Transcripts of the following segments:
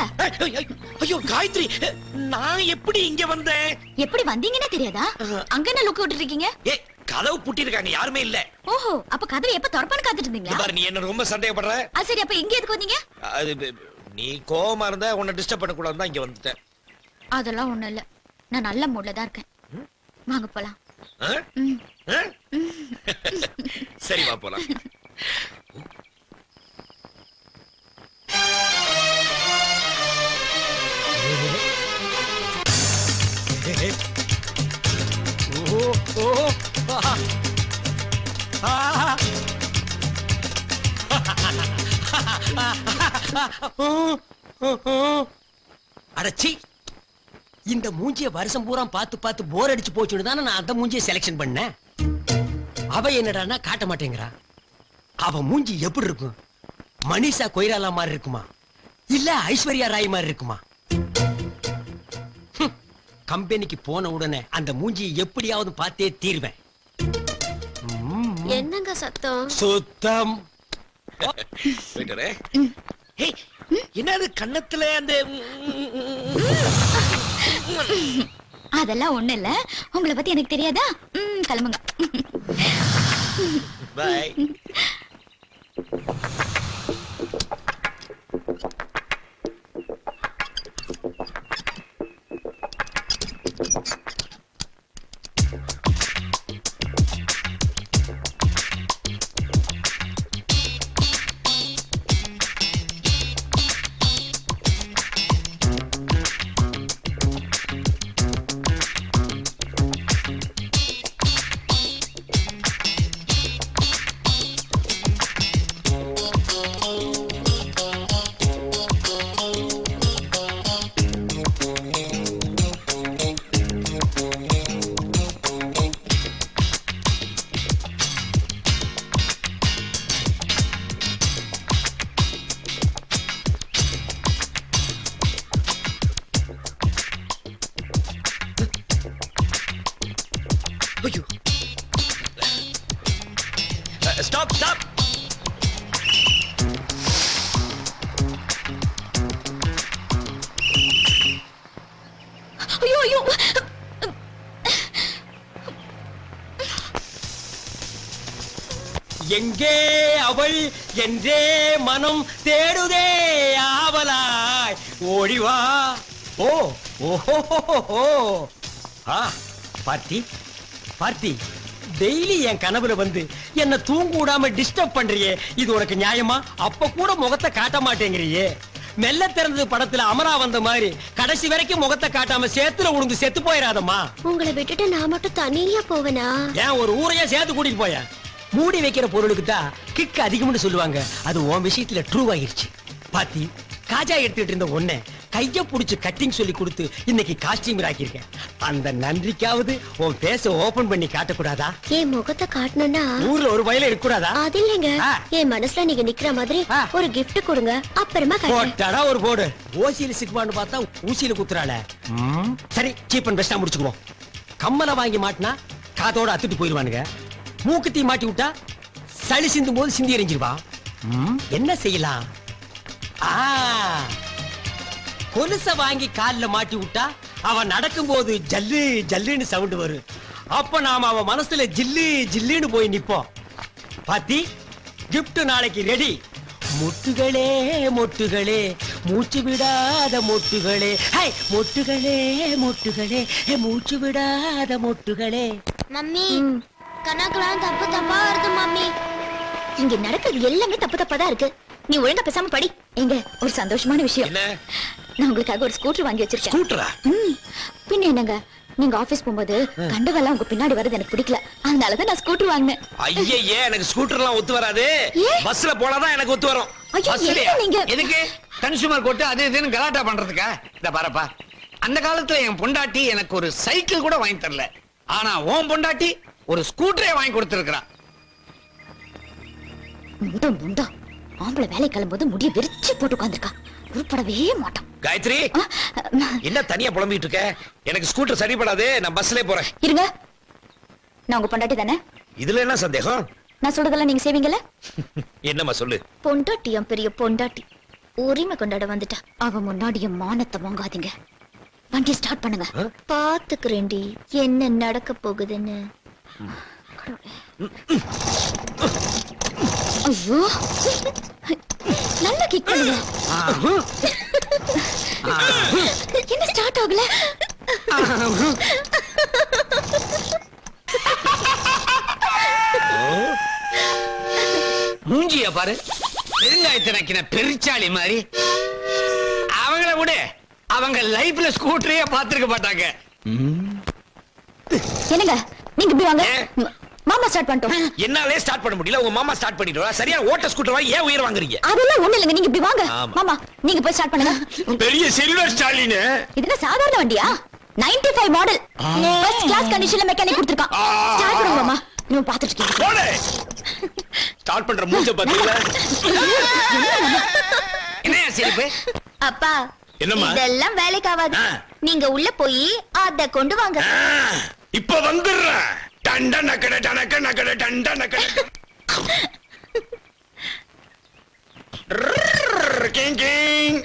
சொல்லுங்க. ஐயோ காயத்ரி நான் எப்படி இங்க வந்தேன்? எப்படி வந்தீங்கன்னே தெரியாதா? அங்க என்ன லுக் விட்டு இருக்கீங்க கதவு பூட்டி இருக்காங்க யாருமே இல்ல. ஓஹோ அப்ப கதவை எப்ப திறப்பான்னு காத்துட்டு இருந்தீங்களா பாரு நீ என்ன ரொம்ப சந்தேகப்படுற? சரி அப்ப இங்க எதுக்கு வந்தீங்க? அது நீ கோவமா இருந்தா உன்னை டிஸ்டர்ப் பண்ண கூடாது தான் இங்க வந்துட்டேன். அதெல்லாம் ஒண்ணும் இல்ல. நான் நல்ல மூட்ல தான் இருக்கேன். வாங்க போலாம்? சரி வா போலாம். அடச்சி இந்த மூஞ்சிய வருஷம் பூரா பார்த்து பார்த்து போர் அடிச்சு போச்சுன்னு தானே நான் அந்த மூஞ்சிய செலக்ஷன் பண்ணேன். அவ என்னடான்னா காட்ட மாட்டேங்கிறா. அவ மூஞ்சி எப்படி இருக்கும்? மனிஷா கொய்ராலா மாதிரி இருக்குமா? இல்ல ஐஸ்வர்யா ராய் மாதிரி இருக்குமா? கம்பெனிக்கு போன உடனே அந்த மூஞ்சியை எப்படியாவது பார்த்தே தீர்வேன். என்னங்க சத்தம்? சுத்தம். என்னது கன்னத்துல அந்த அதெல்லாம் ஒண்ணு இல்ல. உங்களை பத்தி எனக்கு தெரியாதா? கிளம்புங்க. பாய் ஐயோ. ஸ்டாப் ஸ்டாப் ஐயோ ஐயோ. எங்கே அவள் என்றே மனம் தேடுதே ஆவலாய். ஓடிவா ஓ ஓஹோ ஆ பார்த்தி. பார்த்தி டெய்லி என் கனவுல வந்து என்ன தூங்க விடாம டிஸ்டர்ப் பண்றியே. இது உனக்கு நியாயமா? அப்ப கூட முகத்தை காட்ட மாட்டேங்கிறியே. மெல்ல திறந்தது படத்துல அமரா வந்த மாதிரி கடைசி வரைக்கும் முகத்தை காட்டாம சேத்துல உழுந்து செத்து போயிடாதம்மா உங்களை விட்டுட்டு நான் மட்டும் தனியா போவேனா? ஏன் ஒரு ஊரையே சேர்த்து கூட்டிட்டு போய மூடி வைக்கிற பொருளுக்கு தான் கிக் அதிகம்னு சொல்லுவாங்க. அது உன் விஷயத்துல ட்ரூ ஆயிருச்சு பாத்தி காஜா எடுத்துட்டு இருந்த ஒண்ணே கைய புடிச்சு கட்டிங் சொல்லி கொடுத்து இன்னைக்கு காஸ்டியூமர் ஆக்கியிருக்கேன். அந்த நன்றிக்காவது உன் பேச ஓபன் பண்ணி காட்டக்கூடாதா? என் முகத்தை காட்டணும்னா ஊர்ல ஒரு வயல இருக்கக்கூடாதா? அது இல்லைங்க. என் மனசுல நீங்க நிக்கிற மாதிரி. ஒரு gift கொடுங்க. அப்புறமா போட்டாடா ஒரு போடு ஓசியில சிக்குவான்னு பார்த்தா ஊசியில குத்துறாள. சரி சீப் அண்ட் பெஸ்டா முடிச்சுக்குவோம். கம்மலை வாங்கி மாட்டினா காதோட அத்துட்டு போயிருவானுங்க மூக்குத்தி மாட்டி விட்டா சளி சிந்தும் போது சிந்தி எறிஞ்சிருவா என்ன செய்யலாம்? ஆ. கொலுச வாங்கி கால்ல மாட்டி விட்டா அவன் நடக்கும்போது ஜல்லு ஜல்லுன்னு சவுண்ட் வரும். அப்ப நாம அவன் மனசுல ஜில்லு ஜில்லுன்னு போய் நிப்போம். பாத்தி gift நாளைக்கு ரெடி மொட்டுகளே மொட்டுகளே மூச்சு விடாத மொட்டுகளே. ஹை மொட்டுகளே மொட்டுகளே மூச்சு விடாத மொட்டுகளே. மம்மி கணக்கெல்லாம் தப்பு தப்பா வருது மம்மி. இங்க நடக்கிறது எல்லாமே தப்பு தப்பா தான் இருக்கு. நீ ஒழுங்கா பேசாம படி. எங்க ஒரு சந்தோஷமான விஷயம். என்ன? நான் உங்களுக்காக ஒரு ஸ்கூட்டர் வாங்கி வச்சிருக்கேன். ஸ்கூட்டரா பின்ன என்னங்க? நீங்க ஆபீஸ் போகும்போது கண்டவெல்லாம் உங்க பின்னாடி வருது எனக்கு பிடிக்கல. அதனாலதான் நான் ஸ்கூட்டர் வாங்கினேன். ஐயே எனக்கு ஸ்கூட்டர்லாம் ஒத்து வராது? பஸ்ல போனாதான் எனக்கு ஒத்து வரும். நீங்க? எதுக்கு? கன்சூமர் கோர்ட் அது இதுன்னு கலாட்டா பண்றதுக்கா? இந்த பாருப்பா. அந்த காலத்துல என் பொண்டாட்டி எனக்கு ஒரு சைக்கிள் கூட வாங்கி தரல. ஆனா உன் பொண்டாட்டி ஒரு ஸ்கூட்டரே வாங்கி கொடுத்திருக்கிறா. முண்டா முண்டா. ஆம்பளை வேலை கிளம்பும்போது முடிய விரிச்சு போட்டு உட்காந்துருக்கா உருப்படவே மாட்டான். காயத்ரி என்ன தனியா புலம்பிட்டு இருக்க? எனக்கு ஸ்கூட்டர் சரிப்படாது நான் பஸ்லயே போறேன். இருங்க. நான் உங்க பொண்டாட்டி தானே? இதுல என்ன சந்தேகம்? நான் சொல்றதெல்லாம் நீங்க செய்வீங்கல்ல? என்னம்மா சொல்லு? பொண்டாட்டி என் பெரிய பொண்டாட்டி. உரிமை கொண்டாட வந்துட்டா. அவ முன்னாடி என் மானத்தை வாங்காதீங்க. வண்டி ஸ்டார்ட் பண்ணுங்க. பாத்துக்கிறேன்டி. என்ன நடக்க போகுதுன்னு. ஐயோ. நல்லா கிக் பண்ணுங்க என்ன ஸ்டார்ட் ஆகல? மூஞ்சிய பாரு. பெருங்காயத்தை நக்கின பெருச்சாளி மாதிரி. அவங்கள விட. அவங்க லைஃப்ல ஸ்கூட்டரையே பார்த்திருக்க மாட்டாங்க. என்னங்க? நீங்க இப்படி வாங்க. மாமா ஸ்டார்ட் பண்ணிட்டோம். என்னாலே ஸ்டார்ட் பண்ண முடியல. உங்க மாமா ஸ்டார்ட் பண்ணிட்டு சரியா ஓட்ட ஸ்கூட்டர் வாங்கி ஏன் உயிர் வாங்குறீங்க? அதெல்லாம் ஒண்ணு இல்லைங்க. நீங்க இப்படி வாங்க. மாமா நீங்க போய் ஸ்டார்ட் பண்ணுங்க. பெரிய சில்வர் ஸ்டாலின் இது என்ன சாதாரண வண்டியா? 95 ஃபைவ் மாடல் ஃபர்ஸ்ட் கிளாஸ் கண்டிஷன்ல மெக்கானிக் கொடுத்துருக்கான். ஸ்டார்ட் பண்ணுங்க மாமா. நீங்க பாத்துட்டு இருக்கீங்க. ஸ்டார்ட் பண்ற மூஞ்ச பாத்தீங்களா? என்னையா சிரிப்பு? அப்பா என்னம்மா? இதெல்லாம் வேலைக்கு ஆகாது. நீங்க உள்ள போய் அத கொண்டு வாங்க. இப்ப வந்துடுறேன். டண்ட நக்கட டனக்க நக்கட டண்ட நக்கட. King king.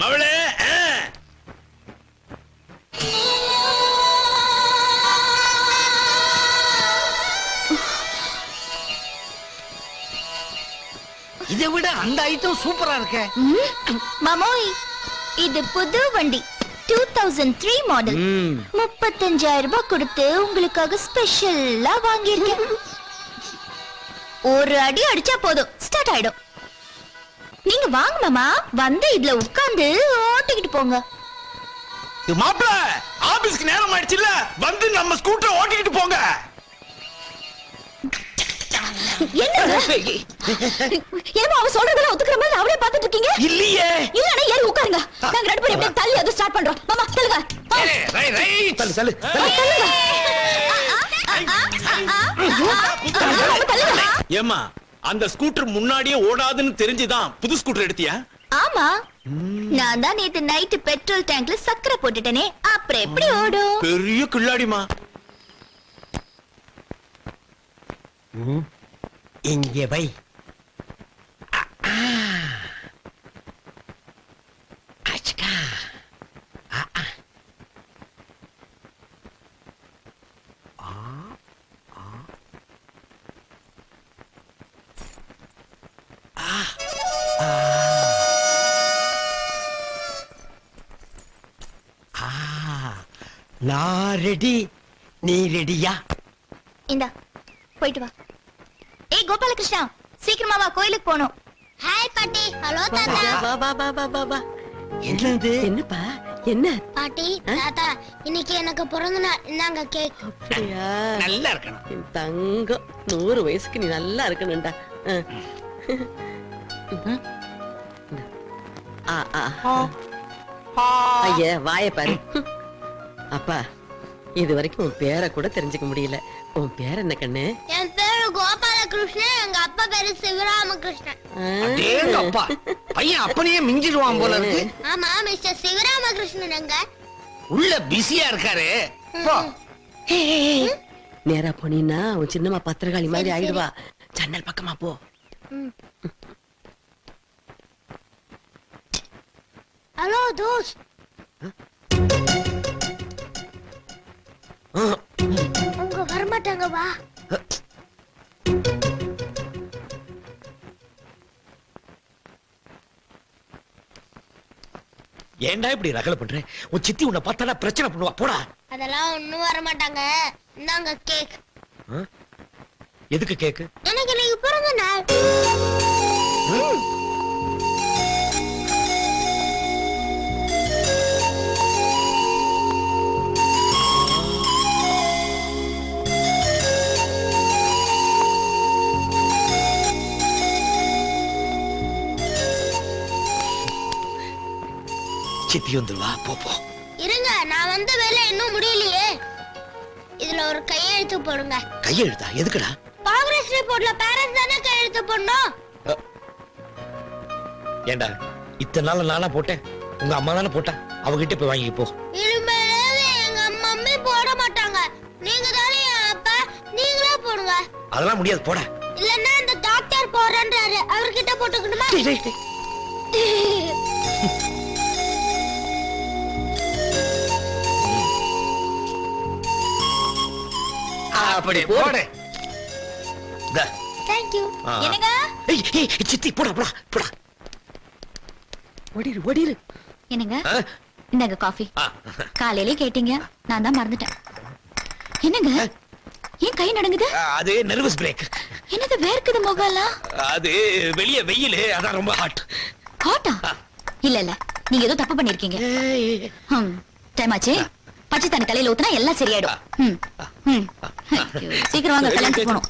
மவளே. இதை விட அந்த ஐட்டம் சூப்பரா இருக்க. மாமோய் இது புது வண்டி. டூ தௌசண்ட் த்ரீ மாடல் முப்பத்தஞ்சாயிரம் ரூபாய் கொடுத்து உங்களுக்காக ஸ்பெஷலா வாங்கியிருக்கேன். ஒரு அடி அடிச்சா போதும். ஸ்டார்ட் ஆயிடும். நீங்க வாங்க மாமா. வந்து இதுல உட்கார்ந்து ஓட்டிக்கிட்டு போங்க. மாப்பிள ஆபீஸ்க்கு நேரம் ஆயிடுச்சுல்ல? வந்து நம்ம ஸ்கூட்டர் ஓட்டிக்கிட்டு போங்க. என்னங்க ஏமா அவன் சொல்றதெல்லாம் ஒத்துக்கிற மாதிரி அவரே பாத்துட்டு இருக்கீங்க? இல்லையே. நாங்க ரெண்டு பேரும் தள்ளி அதை ஸ்டார்ட் பண்றோம் மாமா தள்ளுங்க ஆ, ஏய், ரை- ரைட். தள்ளு தள்ளு தள்ளுங்க மாமா, தள்ளுங்க ஏமா அந்த ஸ்கூட்டர் முன்னாடியே ஓடாதுன்னு தெரிஞ்சுதான் புது ஸ்கூட்டர் எடுத்தியா ஆமா நான் தான் நேத்து நைட்டு பெட்ரோல் டேங்க்ல சக்கரை போட்டுட்டேனே அப்புறம் எப்படி ஓடும் பெரிய கில்லாடிமா இங்கே வை நான் ரெடி நீ ரெடியா இந்தா போயிட்டு வா. ஏய் கோபாலகிருஷ்ணா சீக்கிரமா வா கோயிலுக்கு போகணும். ஹாய் பாட்டி. ஹலோ தாத்தா. வா வா வா வா வா வா. என்னது? என்னப்பா? என்ன? பாட்டி தாத்தா இன்னைக்கு எனக்கு பிறந்த நாள். இந்தாங்க கேக் அப்படியா? நல்லா இருக்கணும். என் தங்கம். நூறு வயசுக்கு நீ நல்லா இருக்கணும்டா. ஆ. ஆ, ஆ. ஐயா வாய பாரு. அப்பா இது வரைக்கும் உன் பேரை கூட தெரிஞ்சுக்க முடியல. உன் பேர் என்ன கண்ணு? என் பேரு கோபாலகிருஷ்ணன் எங்க அப்பா பேரு சிவராமகிருஷ்ணன். அப்பா. பையன் அப்பனையே மிஞ்சிடுவான் போல இருக்கு. ஆமா மிஸ்டர் சிவராமகிருஷ்ணன் எங்க? உள்ள பிஸியா இருக்காரு. போ. நேரா போனீன்னா உன் சின்னம்மா பத்திரகாளி மாதிரி ஆயிடுவா. ஜன்னல் பக்கமா போ. ஹலோ தோஸ். அவங்க வரமாட்டாங்க வா. ஏன்டா இப்படி ரகல பண்ற? உன் சித்தி உன்னை பார்த்தாடா பிரச்சனை பண்ணுவா. போடா. அதெல்லாம் ஒண்ணும் வரமாட்டாங்க. இந்தாங்க கேக் எதுக்கு கேக்கு எனக்கு இன்னைக்கு பிறந்த நாள். சித்தி வந்துருவா போ போ. இருங்க நான் வந்த வேலை இன்னும் முடியலையே. இதுல ஒரு கையெழுத்து போடுங்க. கையெழுத்தா? எதுக்குடா? ப்ராக்ரஸ் ரிப்போர்ட்ல பேரண்ட்ஸ் தானே கையெழுத்து போடணும்? ஏன்டா இத்தனை நாள் நானா போட்டேன்? உங்க அம்மா தானே போட்டா? அவகிட்ட போய் வாங்கி போ. இனிமேலாவது எங்க மம்மி போட மாட்டாங்க. நீங்க தானே அப்பா? நீங்களே போடுங்க. அதெல்லாம் முடியாது போடா. இல்லன்னா இந்த டாக்டர் போறேன்றாரு அவர்கிட்ட போட்டுக்கணுமா? அப்படி போடு. இந்தா. தேங்க்யூ ஆ. என்னங்க? ஏய், ஏய், சித்தி போடா போடா போடா. ஓடிரு ஓடிரு. என்னங்க? ஆ? இந்தாங்க காஃபி ஆ. காலையிலே கேட்டீங்க. நான் தான் மறந்துட்டேன். என்னங்க? ஏன் கை நடுங்குது? அது நர்வஸ் பிரேக் என்னது வேர்க்குது முகம்லாம்? அது வெளிய வெயில். அதான் ரொம்ப ஹாட் ஹாட்டா இல்ல இல்ல. நீங்க ஏதோ தப்பு பண்ணிருக்கீங்க. ஹம். டைம் ஆச்சு? பச்சை தண்ணி தலையில ஊத்துனா எல்லாம் சரியாயிடும். சீக்கிரம் வாங்க கல்யாணத்துக்கு போகணும்.